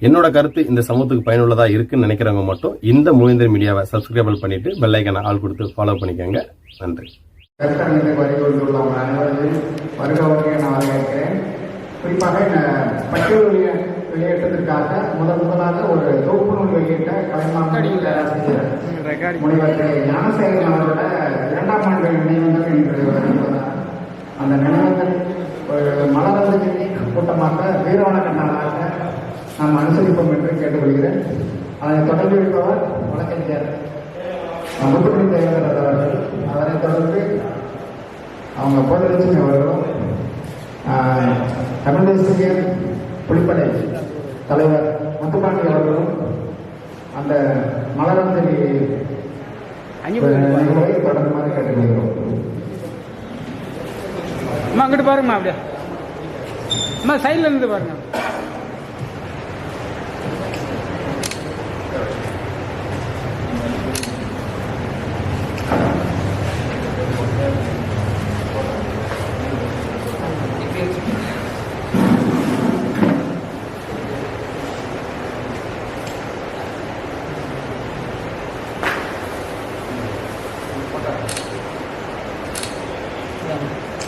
என்னோட கருத்து இந்த சமூகத்துக்கு பயனுள்ளதா இருக்குன்னு நினைக்கிறவங்க மட்டும் இந்த மூவேந்தர் மீடியாவை சப்ஸ்கிரைபிள் பண்ணிட்டு பெல் ஐக்கனை ஆள் கொடுத்து ஃபாலோ பண்ணிக்கோங்க. நன்றி. குறிப்பாக இந்த பட்டியல் வெளிய வெளியேற்றத்திற்காக முதல் முதலாக ஒரு தொகுப்பு நூல் வெளியிட்ட கலைமாமணி பேராசிரியர் முனைவர் ஞானசேகரன் அவரோட இரண்டாம் ஆண்டு நினைவகம் என்று கேட்டுக்கொள்கிறேன். அதனைத் தொடர்ந்து இருப்பவர் வழக்கறிஞர் முத்துக்குடி தேவேந்திரர் அவர்கள். அதனைத் தொடர்ந்து அவங்க போதலட்சுமி அவர்களும் தமிழ் தேசிய புலிப்படை தலைவர் முத்துப்பாண்டி அவர்களும் அந்த மலரஞ்சலி நிகழ்வை தொடர்ந்துமாறு கேட்டுக்கொள்கிறோம். அம்மா அங்கிட்டு பாருங்கம்மா அப்படியே. அம்மா சைடில் இருந்து பாருங்க. আসলাম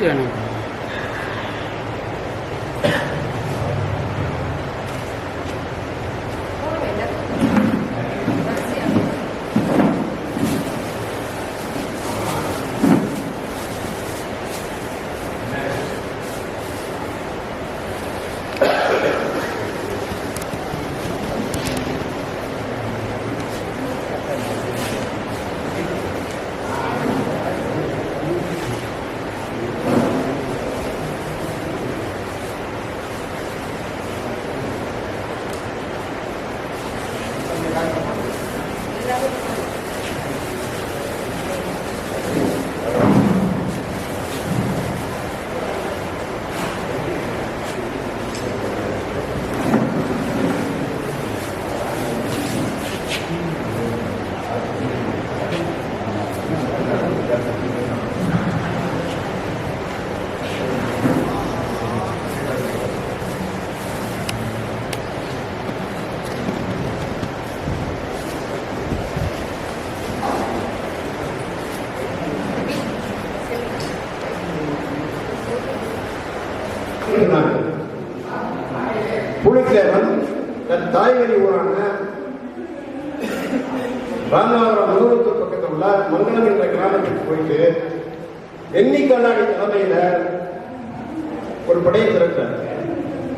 ラやか புலித்தேவன் தன் தாய்வழி ஊரான ராமநாதபுரம் முதுகுளத்தூர் பக்கத்தில் உள்ள மங்கலம் என்ற கிராமத்துக்கு போயிட்டு எண்ணி கண்ணாடி தலைமையில ஒரு படையை திரட்டார்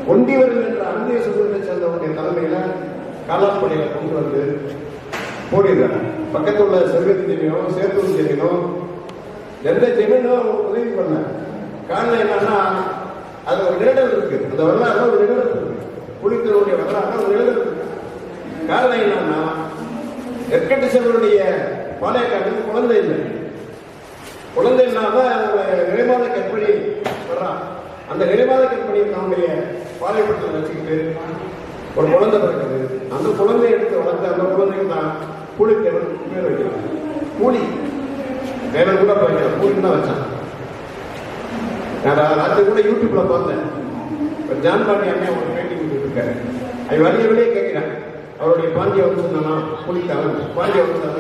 ஒண்டிவர்கள் என்ற அந்திய சமூகத்தை சேர்ந்தவருடைய தலைமையில காலாஸ் படையில கொண்டு வந்து போடுகிறார் பக்கத்தில் உள்ள செல்வத்து ஜெமீனோ சேத்தூர் ஜெமீனோ எந்த ஜெமீனோ உதவி பண்ண காரணம் என்னன்னா இந்த வரலாறு ஒரு நிழல் புலித்தருடைய வரலாறு ஒரு நிழல் காரணம் என்னன்னா எற்கட்டு செல்வருடைய பாளையக்காட்டுக்கு குழந்தை இல்லை. குழந்தை இல்லாம ஒரு நிறைமாத கற்பனை வர்றான். அந்த நிறைமாத கற்பனை தன்னுடைய பாளையப்பட்டத்தை வச்சுக்கிட்டு ஒரு குழந்தை பிறக்குது. அந்த குழந்தையை எடுத்து வளர்த்து அந்த குழந்தைக்கு தான் கூலித்தேவன் பேர் வைக்கிறாங்க கூலி. தேவன் கூட வைக்கல கூலின்னு தான் வச்சான். நான் ராத்திரி கூட யூடியூப்ல பார்த்தேன். இப்போ ஜான் பாண்டி அண்ணன் ஒரு பேட்டி கொடுத்துருக்காரு. அது வரையவனே வழியே கேட்கிறேன். அவருடைய பாண்டிய வம்சம் தானா புலித்தவன் பாண்டிய வம்சம்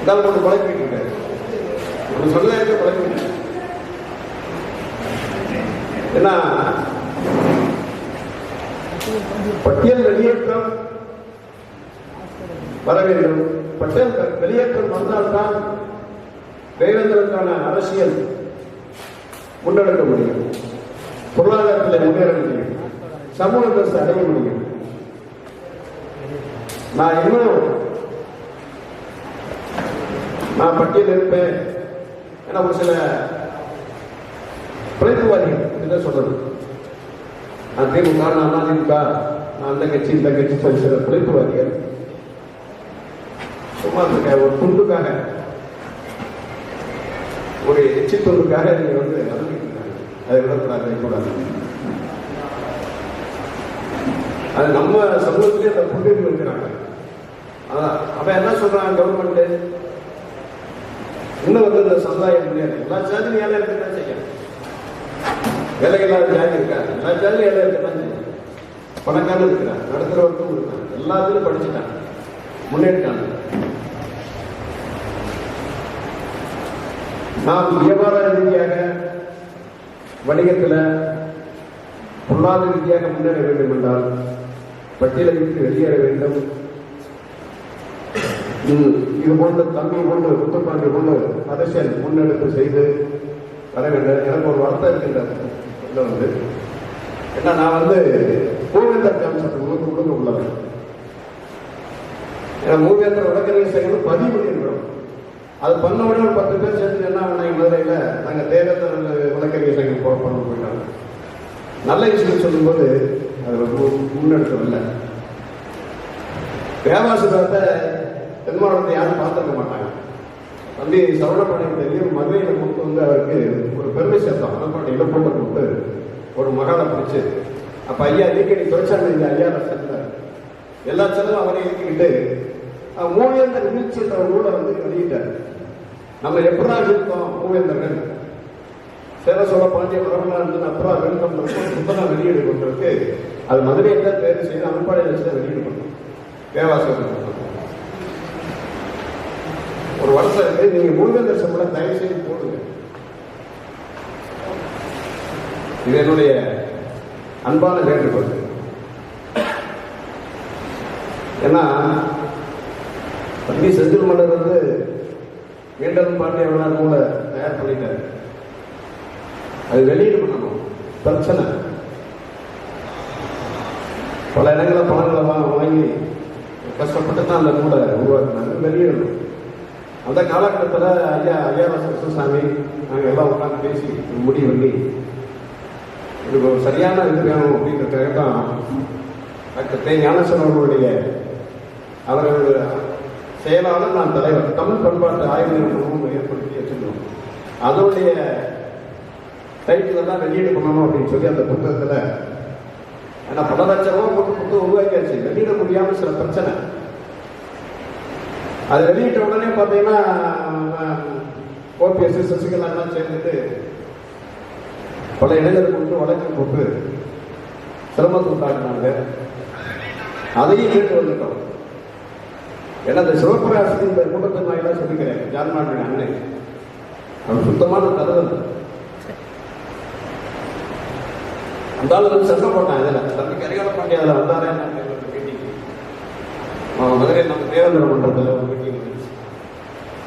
இதான் போட்டு குழப்பிட்டு இருக்காரு. ஒன்று சொல்ல இருக்க குழப்பிட்டு ஏன்னா பட்டியல் வெளியேற்றம் வர வேண்டும். பட்டியல் வெளியேற்றம் வந்தால்தான் தேவேந்திரனுக்கான அரசியல் முன்னெடுக்க முடியும். பொருளாதாரத்தில் முன்னேற முடியும் சமூக அந்தஸ்து அடைய முடியும். நான் இன்னும் நான் பட்டியல் இருப்பேன். ஏன்னா ஒரு சில பிழைப்புவாதிகள் என்ன சொல்றது. நான் திமுக நான் அதிமுக நான் அந்த கட்சி இந்த கட்சி சொல்லி சில பிழைப்புவாதிகள் சும்மா இருக்க ஒரு துண்டுக்காக ஒரு எச்சி துண்டுக்காக நீங்க வந்து அனுப்பிட்டு அது நம்ம சமூகத்திலே அந்த புரிஞ்சு இருக்கிறாங்க அப்ப என்ன சொல்றான் கவர்மெண்ட் இன்னும் வந்து இந்த சமுதாயம் முடியாது எல்லா சாதியும் ஏழை இருக்கதான் செய்யும் வேலை இல்லாத ஜாதி இருக்கா? எல்லா சாதியும் ஏழை இருக்கதான் செய்யும் பணக்காரன் இருக்கிறான் நடுத்தரவர்க்கும் இருக்கான் எல்லாத்துலையும் படிச்சுட்டான் முன்னேற்றான் நாம் வியாபார ரீதியாக வணிகத்தில் பொருளாதார ரீதியாக முன்னேற வேண்டும் என்றால் பட்டியலை விட்டு வெளியேற வேண்டும். இது போன்ற தம்பி கொண்டு முத்துப்பாண்டி கொண்டு அரசியல் முன்னெடுப்பு செய்து வர வேண்டும் எனக்கு ஒரு வார்த்தை இருக்கின்றது இதில் வந்து. ஏன்னா நான் வந்து மூவேந்தர் கான்செப்ட் உங்களுக்கு கொடுக்க உள்ளவன் ஏன்னா மூவேந்தர் வழக்கறிஞர் செய்யணும் பதிவு பண்ணியிருக்கிறோம். அது பண்ண உடனே ஒரு பத்து பேர் சேர்ந்து என்ன பண்ணாங்க மதுரையில்? நாங்கள் தேவேந்தர் வழக்கறிஞர் சங்கம் போட பண்ண போயிட்டாங்க நல்ல விஷயம் சொல்லும்போது அது ரொம்ப முன்னெடுக்கவில்லை. தேவாசுரத்தை பெருமாளத்தை யாரும் பார்த்துருக்க மாட்டாங்க. தம்பி சரவணப்பாண்டியன் தெரியும் மதுரையில் கொண்டு வந்து அவருக்கு ஒரு பெருமை சேர்த்தோம். சரவணப்பாண்டியில் போட்டு கொடுத்து ஒரு மகளை பிடிச்சு அப்போ ஐயா நீக்கடி தொழிற்சாலை இந்த ஐயா சேர்ந்தார் எல்லா செலவும் அவரை ஏற்றிக்கிட்டு மூவேந்தர் வீழ்ச்சி என்ற ஒரு நூலை வந்து வெளியிட்டார். நம்ம எப்படா இருக்கோம் மூவேந்தர்கள்? சேர சோழ பாண்டிய மரபெல்லாம் இருந்து அப்புறம் வெல்கம் புத்தகம் வெளியீடு கொண்டிருக்கு அது மதுரையை தான் தேர்வு செய்து அனுப்பாடையில் வச்சு தான் வெளியீடு பண்ணோம். தேவாசகம் ஒரு வருஷம் இருக்கு. நீங்க முருகன் தரிசனம் கூட தயவு செய்து போடுங்க. இது என்னுடைய அன்பான வேண்டுகோள். ஏன்னா தம்பி செந்தில் மன்னர் வந்து மீண்டும் பாண்டிய கூட தயார் பண்ணிட்டாரு. அது வெளியீடு பண்ணணும். பிரச்சனை. பல இடங்களில் பணங்களை வாங்கி கஷ்டப்பட்டு தான் அந்த நூலை உருவாக்குனாங்க. வெளியிடணும் அந்த காலகட்டத்தில் ஐயா ஐயா கிருஷ்ணசாமி நாங்கள் எல்லாம் உட்காந்து பேசி முடிவு பண்ணி இதுக்கு ஒரு சரியான இது வேணும் அப்படின்றதுக்காக தான் டாக்டர் தே ஞானசனவர்களுடைய அவர்கள் செயலாளர் நான் தலைவர். தமிழ் பண்பாட்டு ஆய்வு நிறுவனமும் ஏற்படுத்தி வச்சிருந்தோம். அதோடைய டைட்டில் தான் வெளியீடு பண்ணணும் அப்படின்னு சொல்லி அந்த புத்தகத்தில் ஏன்னா பல லட்ச ரூபா போட்டு புத்தகம் உருவாக்கியாச்சு. வெளியிட முடியாமல் சில பிரச்சனை. அது வெளியிட்ட உடனே பார்த்தீங்கன்னா ஓபிஎஸ் சசிகலா எல்லாம் சேர்ந்துட்டு பல இளைஞர் கொடுத்து வழக்கு போட்டு சிரமத்தை உண்டாக்குனாங்க அதையும் கேட்டு வந்துட்டோம். ஏன்னா இந்த சிவபிரகாசத்தின் இந்த கூட்டத்தின் வாயிலாக சொல்லிக்கிறேன். ஜான்மானுடைய அண்ணன் அவன் சுத்தமான கதவல் அந்த ஆளு சண்டை போட்டான் இதில். தம்பி கரிகால பாண்டிய அதில் வந்தாரே மீட்டிங் அவன் நம்ம தேவேந்திர மன்றத்தில் ஒரு மீட்டிங் இருந்துச்சு.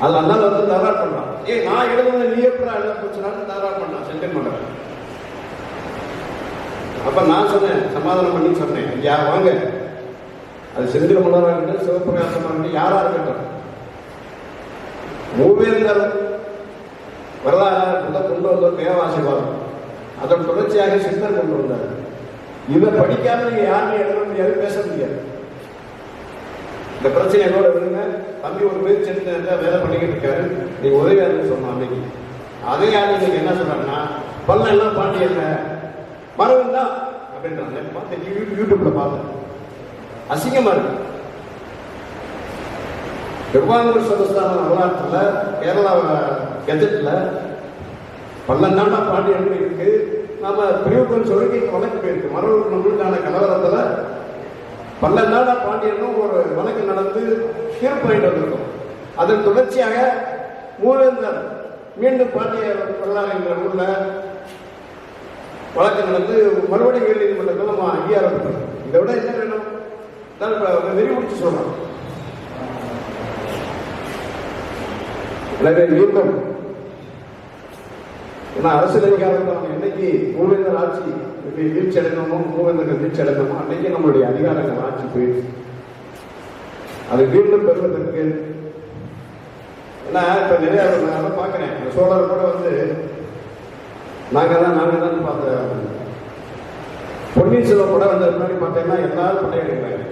அதில் அந்த வந்து தகராறு பண்ணான் ஏய் நான் எழுதுனது நீ எப்படி எழுத போச்சுனாலும் தகராறு பண்ணான் சென்டென் பண்ணுறேன் அப்ப நான் சொன்னேன் சமாதானம் பண்ணி சொன்னேன். ஐயா வாங்க? அது செந்தில் மலராக இருக்கட்டும் சிவபிரகாசமாக இருக்கட்டும் யாரா இருக்கட்டும். மூவேந்தர் வரலாறு முதல் கொண்டு வந்த தேவாசி தொடர்ச்சியாக சித்தர் கொண்டு வந்தார். இவர் படிக்காம நீங்க யாருமே எழுத முடியாது பேச முடியாது. இந்த பிரச்சனை என்னோட இருங்க. தம்பி ஒரு பேர் சென்று வேலை பண்ணிக்கிட்டு இருக்காரு. நீங்க உதவியாருன்னு சொன்ன அன்னைக்கு. அதே யாரு இன்னைக்கு என்ன சொல்றாங்கன்னா பல்ல எல்லாம் என்ன? மரவன் தான் அப்படின்றாங்க. பார்த்தேன் யூடியூப்ல பார்த்தேன். அசிங்கமா இருக்கு. திருவாங்கூர் சதஸ்தான வரலாற்றுல கேரளா கெஜெட்ல பல்லந்தாண்டா பாண்டியன் இருக்கு? நம்ம பிரிவுகள் சொல்லி வழக்கு போயிருக்கு. மரபு நம்மளுக்கான பல்ல நாளான பாண்டியனும் ஒரு வழக்கு நடந்து தீர்ப்பு வாங்கிட்டு வந்திருக்கும். அதன் தொடர்ச்சியாக மூவேந்தர் மீண்டும் பாண்டிய பல்லாறு என்ற ஊர்ல வழக்கு நடந்து மறுபடியும் உயர் நீதிமன்றத்தில் நம்ம அங்கீகாரம் இதை விட என்ன வேணும்? நான் இப்ப விரிவுபடுத்தி சொல்றோம் எனவே மீண்டும் ஏன்னா அரசியல் அதிகாரத்தில் நம்ம என்னைக்கு மூவேந்தர் ஆட்சி இப்படி வீழ்ச்சி அடைந்தோமோ மூவேந்தர்கள் வீழ்ச்சி அடைந்தோமோ அன்னைக்கு நம்மளுடைய அதிகாரங்கள் ஆட்சி போயிடுச்சு. அதை மீண்டும் பெறுவதற்கு ஏன்னா இப்போ நிறைய நான் அதை பார்க்கிறேன். இந்த சோழர் கூட வந்து நாங்கள் தான் நாங்க தான் பார்த்த பொன்னியின் செல்வம் கூட வந்த முன்னாடி பார்த்தீங்கன்னா எல்லாரும் படையெடுக்கிறாங்க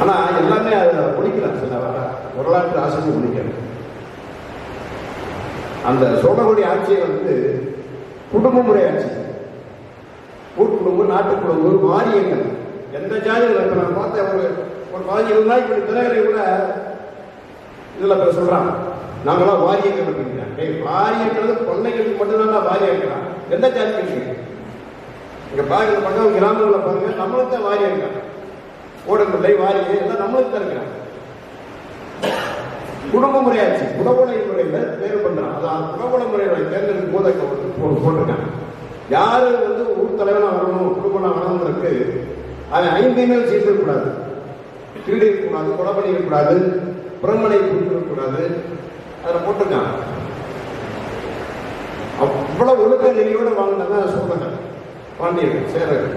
ஆனால் எல்லாமே அதை முடிக்கலாம் சில வர- வரலாற்று ஆசிரியர் முடிக்கணும் அந்த சோழர்களுடைய ஆட்சியை வந்து குடும்ப முறை ஆட்சி. ஊர் குடும்பம் நாட்டு குடும்பம் வாரியங்கள் எந்த ஜாதியில் இப்ப நான் பார்த்த ஒரு ஒரு பதினஞ்சு இருபது இப்படி தலைவரை கூட இதுல இப்ப சொல்றான் நாங்களாம் வாரியங்கள் அப்படிங்கிறாங்க ஏய், வாரியங்கிறது பொண்ணைகளுக்கு மட்டும்தான் வாரியம் இருக்கிறான் எந்த ஜாதிக்கு இருக்கு? இங்க பாருங்க பக்கம் கிராமங்களை பாருங்க நம்மளுக்கு தான் வாரியம் இருக்காங்க ஓடம்பிள்ளை வாரியம் எல்லாம் நம்மளுக்கு தான் இருக்கிறாங்க குடும்ப முறையாச்சு குடவுளை முறையில தேர்வு பண்றான் அதான் குடவுளை முறையோட தேர்ந்தெடுக்கும் போது போட்டிருக்காங்க. யாரு வந்து ஊர் தலைவனா வரணும் குடும்பம் வரணுங்கிறதுக்கு அவன் ஐந்தையுமே செய்திருக்கக்கூடாது வீடு இருக்கக்கூடாது கொலை பண்ணிருக்கக்கூடாது புறமனை இருக்கக்கூடாது அதில் போட்டிருக்காங்க. அவ்வளவு ஒழுக்க நெறியோட வாங்கினதான் சொல்றாங்க பாண்டியர்கள் சேரர்கள்.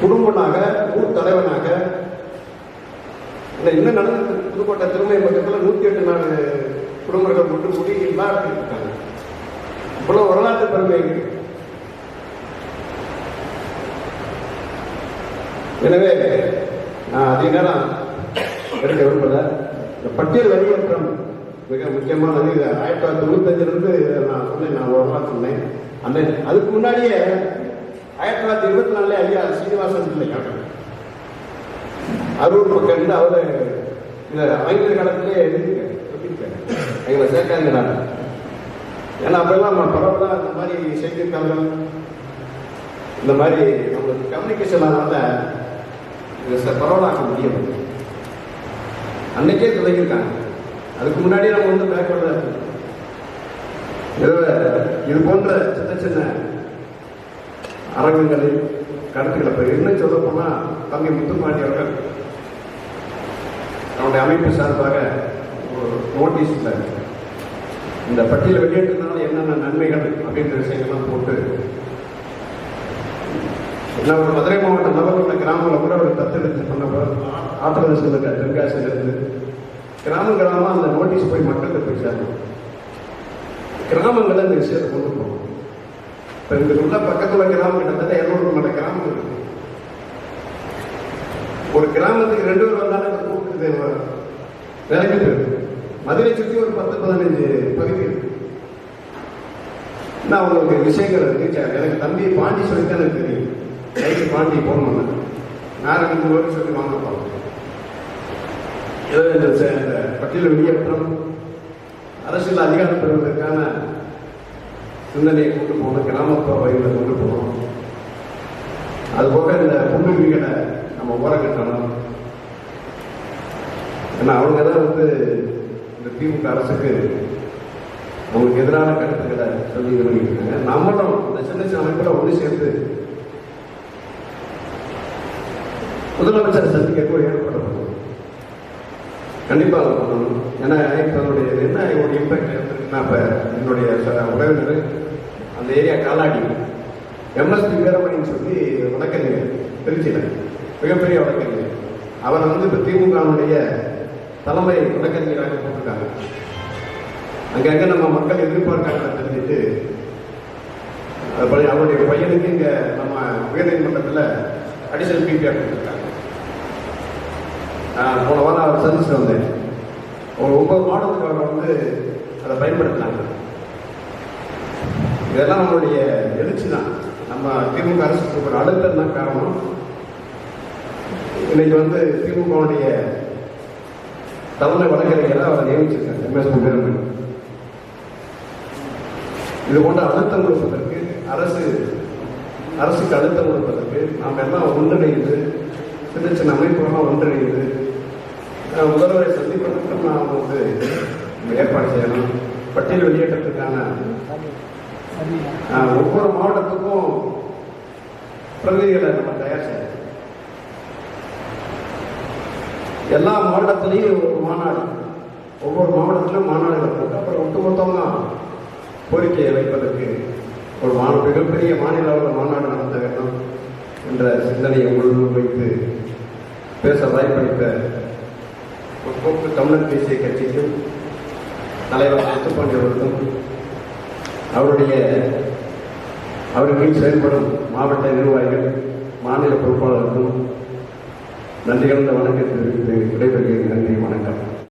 குடும்பனாக ஊர் தலைவனாக இல்லை இன்னும் நடந்தது? புதுக்கோட்டை திருமண பக்கத்தில் நூற்றி எட்டு நாலு குடும்பங்கள் மட்டும் கூடி எல்லாம் இருக்காங்க. இவ்வளோ வரலாற்று பெருமை எனவே நான் அதிக நேரம் எடுக்க விரும்பல. இந்த பட்டியல் வெளியேற்றம் மிக முக்கியமானது. இது ஆயிரத்தி தொள்ளாயிரத்தி தொண்ணூத்தஞ்சிலிருந்து நான் சொன்னேன் நான் வரலாறு சொன்னேன். அந்த அதுக்கு முன்னாடியே ஆயிரத்தி தொள்ளாயிரத்தி இருபத்தி நாலுல ஐயா சீனிவாசன் பிள்ளை அரூர் மக்கள் இருந்து அவரு இந்த ஆங்கில காலத்திலே எங்களை சேர்க்காங்க நான் ஏன்னா அப்பெல்லாம் நம்ம பரவலாக இந்த மாதிரி செய்திருக்காங்க இந்த மாதிரி நம்மளுக்கு கம்யூனிகேஷன் அதனால இதை ச- முடியும் அன்னைக்கே தொடங்கியிருக்காங்க. அதுக்கு முன்னாடியே நம்ம வந்து பேக்வர்டில் இருக்கோம் இது போன்ற சின்ன சின்ன அரங்கங்களில் கருத்துக்களை இப்போ இன்னும் சொல்ல போனால் தங்கை முத்துப்பாண்டி அவர்கள் அவருடைய அமைப்பு சார்பாக ஒரு நோட்டீஸ்ல இந்த பட்டியலை வெளியேற்றதுனால என்னென்ன நன்மைகள் அப்படின்ற விஷயங்கள்லாம் போட்டு நான் ஒரு மதுரை மாவட்டம் நலவுள்ள கிராமங்களில் கூட ஒரு தத்தெடுத்து பண்ண ஆப்பிரதேசம் இருக்க தென்காசியில் இருந்து. கிராமம் கிராமம் அந்த நோட்டீஸ் போய் மக்கள்கிட்ட போய் சேரணும். கிராமங்களில் இந்த விஷயத்தை கொண்டு போகணும். இப்போ இங்கே உள்ள பக்கத்தில் கிராமம் கிட்டத்தட்ட இரநூறு மணி கிராமம் இருக்கு. ஒரு கிராமத்துக்கு ரெண்டு பேர் வந்தாலும் இந்த கூட்டு போயிருக்கு மதுரை சுற்றி ஒரு பத்து பதினஞ்சு பகுதி இருக்கு. நான் உங்களுக்கு விஷயங்கள் இருக்கு எனக்கு தம்பி பாண்டி சொல்லி எனக்கு தெரியும். கைக்கு பாண்டி போகணும் நான் ரெண்டு மூணு சொல்லி வாங்க போகிறோம் ஏதோ இந்த பட்டியல் வெளியேற்றம் அரசியல் அதிகாரம் பெறுவதற்கான சிந்தனையை கொண்டு போகணும் கிராமப்புற வழிகளை கொண்டு போகணும். அதுபோக இந்த முன்னுரிமைகளை நம்ம ஓரங்கட்டணும். ஏன்னா அவங்க தான் வந்து இந்த திமுக அரசுக்கு அவங்களுக்கு எதிரான கருத்துக்களை சொல்லி பண்ணிட்டு இருக்காங்க நம்மளும் இந்த சின்ன சின்ன அமைப்புல ஒன்று சேர்ந்து முதலமைச்சர் சந்திக்க ஏற்படணும் கண்டிப்பாக பண்ணணும். ஏன்னா இப்போ அதனுடைய என்ன ஒரு இம்பாக்ட் இருக்குன்னா இப்போ என்னுடைய சில உறவினர் அந்த ஏரியா காலாடி எம்எஸ்பி வீரமணின்னு சொல்லி வழக்கறிஞர் திருச்சியில் மிகப்பெரிய வழக்கறிஞர். அவரை வந்து இப்போ திமுகவுடைய தலைமை வழக்கறிஞராக போட்டிருக்காங்க. அங்கங்க நம்ம மக்கள் எதிர்பார்க்காங்க தெரிஞ்சுட்டு அவருடைய பையனுக்கு இங்க நம்ம உயர்நீதிமன்றத்தில் அடிஷனல் பிபிஆர் கொடுத்துருக்காங்க. போன வாரம் அவர் சந்திச்சு வந்தேன். ஒரு ஒன்பது அவர் வந்து அதை பயன்படுத்தினாங்க. இதெல்லாம் நம்மளுடைய எழுச்சி தான் நம்ம திமுக அரசுக்கு ஒரு அழுத்தம் தான் காரணம். இன்னைக்கு வந்து திமுகவுடைய தலைமை வழக்கறிஞராக அவரை நியமிச்சிருக்காங்க. எம்எஸ் வீரமணி இது போன்ற அழுத்தம் கொடுப்பதற்கு அரசு அரசுக்கு அழுத்தம் கொடுப்பதற்கு நாம் எல்லாம் ஒன்றிணைந்து சின்ன சின்ன அமைப்புகள்லாம் ஒன்றிணைந்து முதல்வரை சந்திப்பதற்கு நாம் வந்து ஏற்பாடு செய்யணும். பட்டியல் வெளியேற்றத்துக்கான ஒவ்வொரு மாவட்டத்துக்கும் பிரதிநிதிகளை நம்ம தயார் செய்யணும். எல்லா மாவட்டத்திலையும் ஒரு மாநாடு. ஒவ்வொரு மாவட்டத்திலும் மாநாடுகள் போட்டு அப்புறம் ஒட்டுமொத்தமாக கோரிக்கையை வைப்பதற்கு ஒரு மா மிகப்பெரிய மாநில அளவில் மாநாடு நடத்த வேண்டும் என்ற சிந்தனையை முழுவதும் வைத்து பேச வாய்ப்பளித்த முற்போக்கு தமிழர் தேசிய கட்சிக்கும் தலைவர் முத்துப்பாண்டியவருக்கும் அவருடைய அவருக்கு செயல்படும் மாவட்ட நிர்வாகிகள் மாநில பொறுப்பாளருக்கும் நன்றி கலந்த வணக்கத்தை விடைபெறுகிறேன். நன்றி வணக்கம்.